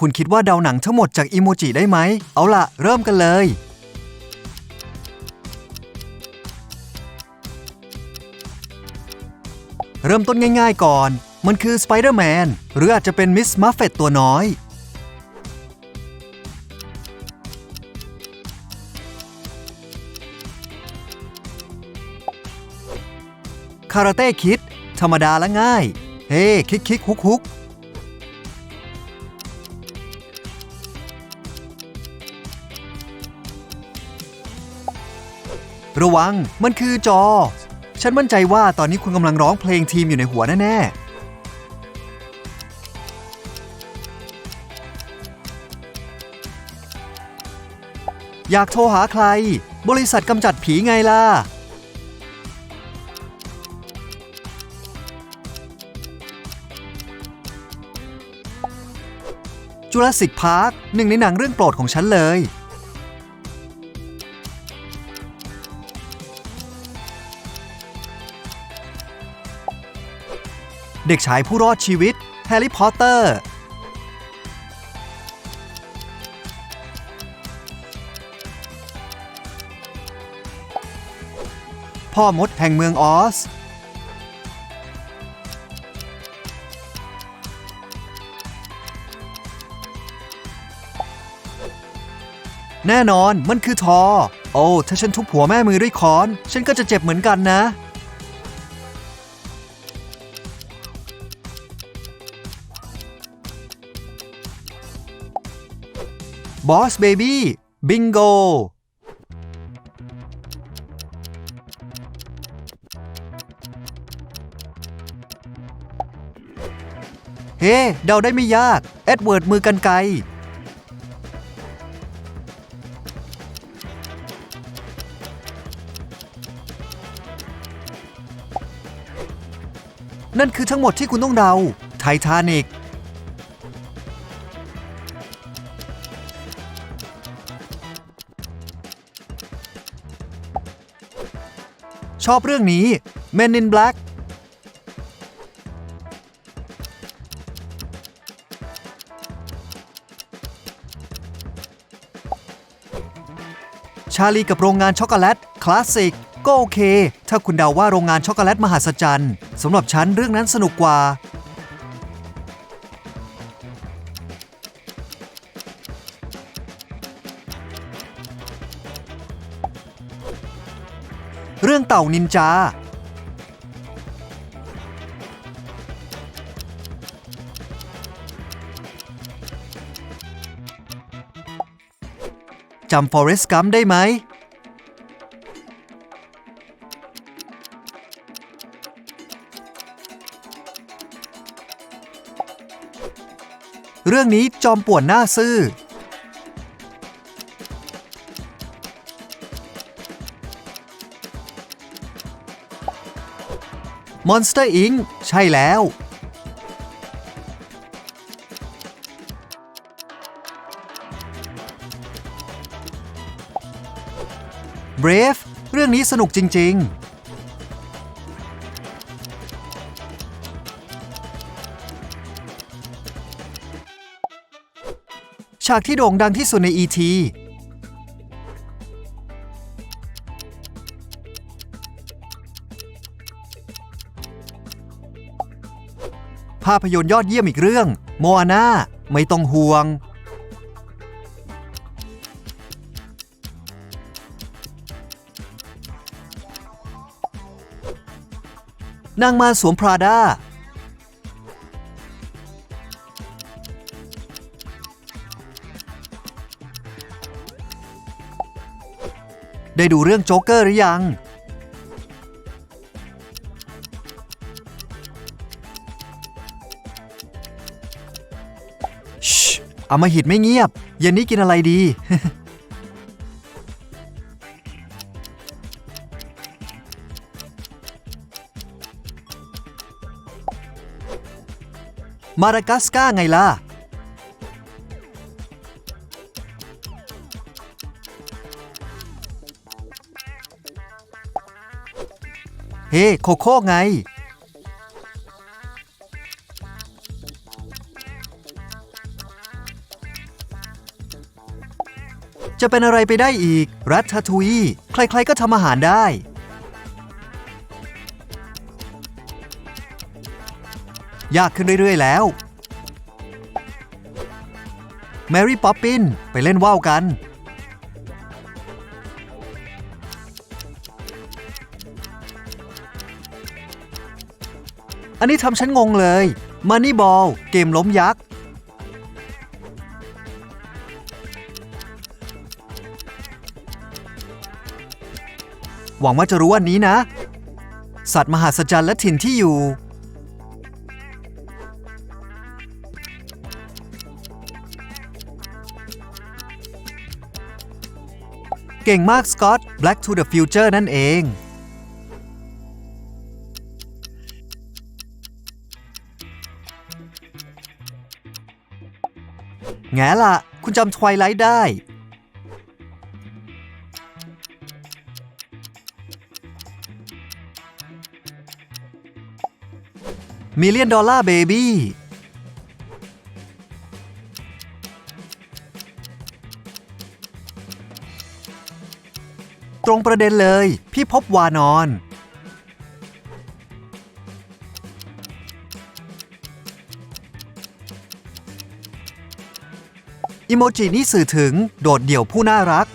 คุณคิดว่าเดาหนังทั้งหมดจากอีโมจิได้ไหม เอาล่ะ เริ่มกันเลย เริ่มต้นง่ายๆก่อน มันคือสไปเดอร์แมน หรืออาจจะเป็นมิสมัฟเฟตตัวน้อย คาราเต้คิด ธรรมดาและง่าย เฮ้ คิกคิกฮุกฮุก ระวังมันคือจอ ฉันมั่นใจว่าตอนนี้คุณกำลังร้องเพลงทีมอยู่ในหัวแน่ๆ อยากโทรหาใคร บริษัทกำจัดผีไงล่ะ จุลศิษย์พาร์คหนึ่งในหนังเรื่องโปรดของฉันเลย เด็กชายผู้รอดชีวิต แฮร์รี่พอตเตอร์ พ่อมดแห่งเมืองออส แน่นอนมันคือทอ โอ้ ถ้าฉันทุบหัวแม่มือด้วยค้อน ฉันก็จะเจ็บเหมือนกันนะ บอสเบบี้บิงโกเฮ้เดาได้ไม่ยาก เอ็ดเวิร์ดมือกันไกลนั่นคือทั้งหมดที่คุณต้องเดา ไททานิก ชอบเรื่องนี้ Men in Black ชาลีกับโรงงานช็อกโกแลตคลาสสิกก็โอเค ถ้าคุณเดาว่าโรงงานช็อกโกแลตมหัศจรรย์สำหรับฉันเรื่องนั้นสนุกกว่า เรื่องเต่านินจา จำ Forrest Gump ได้ไหม เรื่องนี้จอมป่วนหน้าซื่อ Monster Inc. ใช่แล้ว Brave เรื่องนี้สนุกจริง ๆฉากที่โด่งดังที่สุดใน E.T. ภาพยนตร์ยอดเยี่ยมอีกเรื่อง โมอาน่าไม่ต้องห่วง นางมาสวมพราดาได้ดูเรื่องโจ๊กเกอร์หรือยัง อามาหิดไม่เงียบ เย็นนี้กินอะไรดี มาดากัสการ์ไงล่ะ เฮ้ โคโค่ไง จะเป็นอะไรไปได้อีก รัตทาทุย ใครๆก็ทำอาหารได้ ยากขึ้นเรื่อย ๆ แล้ว แมรี่ป๊อปปิน ไปเล่นว่าวกัน อันนี้ทำฉันงงเลย มันนี่บอล เกมล้มยักษ์ หวังว่าจะรู้วันนี้นะ สัตว์มหัศจรรย์และถิ่นที่อยู่ เก่งมากสกอต Black to the Future นั่นเองแง่ละ คุณจำทวายไลท์ได้ มิเลียนดอลลาร์เบบี้ตรงประเด็นเลย พี่พบวานอน อิโมจินี่สื่อถึงโดดเดี่ยวผู้น่ารัก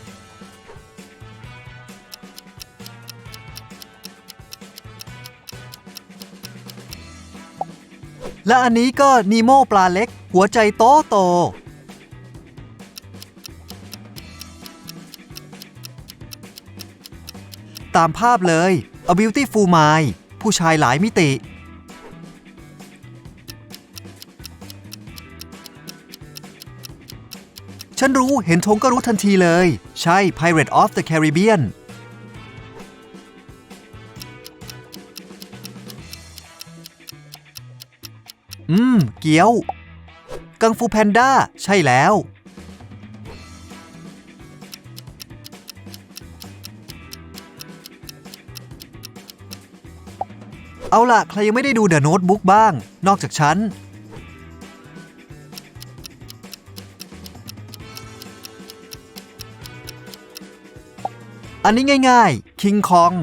และอันนี้ก็นีโมปลาเล็ก หัวใจโตโต ตามภาพเลย A Beautiful Mind ผู้ชายหลายมิติ ฉันรู้เห็นธงก็รู้ทันทีเลย ใช่ Pirate of the Caribbean อืม เกี๊ยว กังฟูแพนด้า ใช่แล้ว เอาล่ะ ใครยังไม่ได้ดู The Notebook บ้าง นอกจากฉัน อันนี้ง่ายๆ King Kong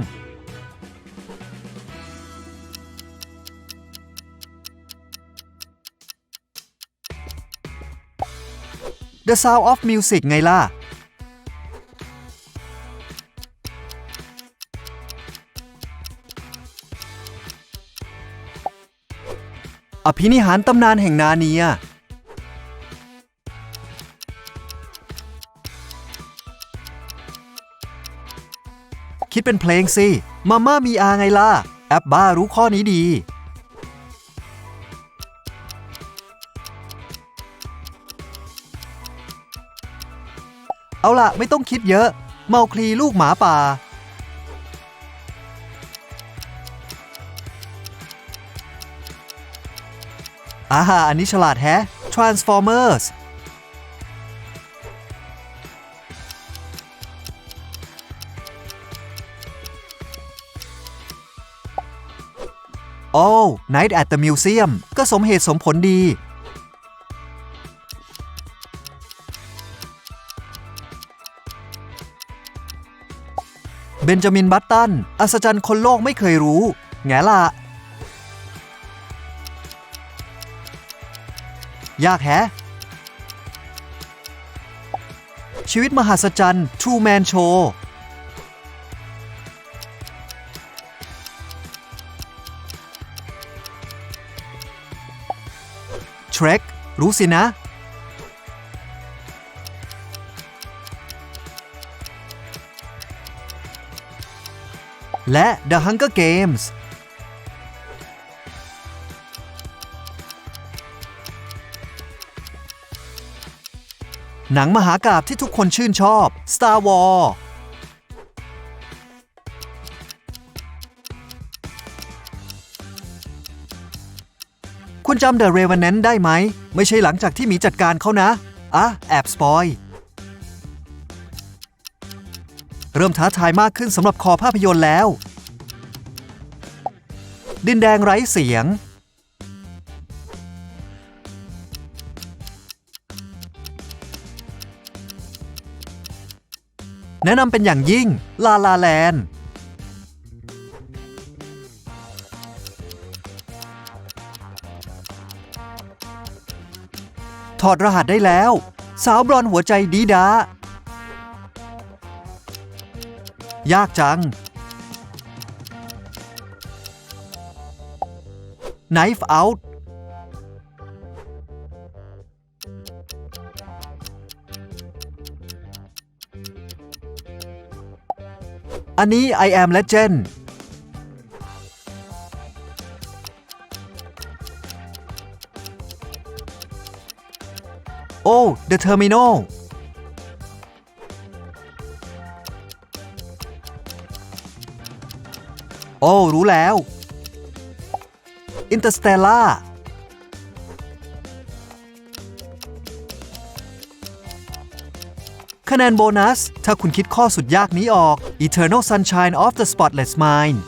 The Sound of Music ไงล่ะ อภินิหารตำนานแห่งนาเนีย คิดเป็นเพลงสิ มาม่ามีอาไงล่ะ แอปบ้ารู้ข้อนี้ดี ละไม่ต้องคิดเยอะ เมาคลีลูกหมาป่า อาฮาอันนี้ฉลาดแฮะ Transformers โอ้ Night at the Museum ก็สมเหตุสมผลดี เบนจามินบัตตัน อัศจรรย์คนโลกไม่เคยรู้ แง่ละยากแฮะ ชีวิตมหัศจรรย์ True Man Show เทร k รู้สินะ และ The Hunger Games หนังมหากาบที่ทุกคนชื่นชอบ Star Wars คุณจำ The Revenant ได้ไหม ไม่ใช่หลังจากที่หมีจัดการเขานะ อะ แอบสปอย เริ่มท้าทายมากขึ้นสำหรับคอภาพยนตร์แล้ว ดินแดงไร้เสียง แนะนำเป็นอย่างยิ่ง ลาลาแลนถอดรหัสได้แล้ว สาวบลอนหัวใจดีดา ยากจัง Knife Out อันนี้ I am Legend โอ้ The Terminal โอ้ รู้แล้วอินเตอร์สเตลล่าคะแนนโบนัส ถ้าคุณคิดข้อสุดยากนี้ออก Eternal Sunshine of the Spotless Mind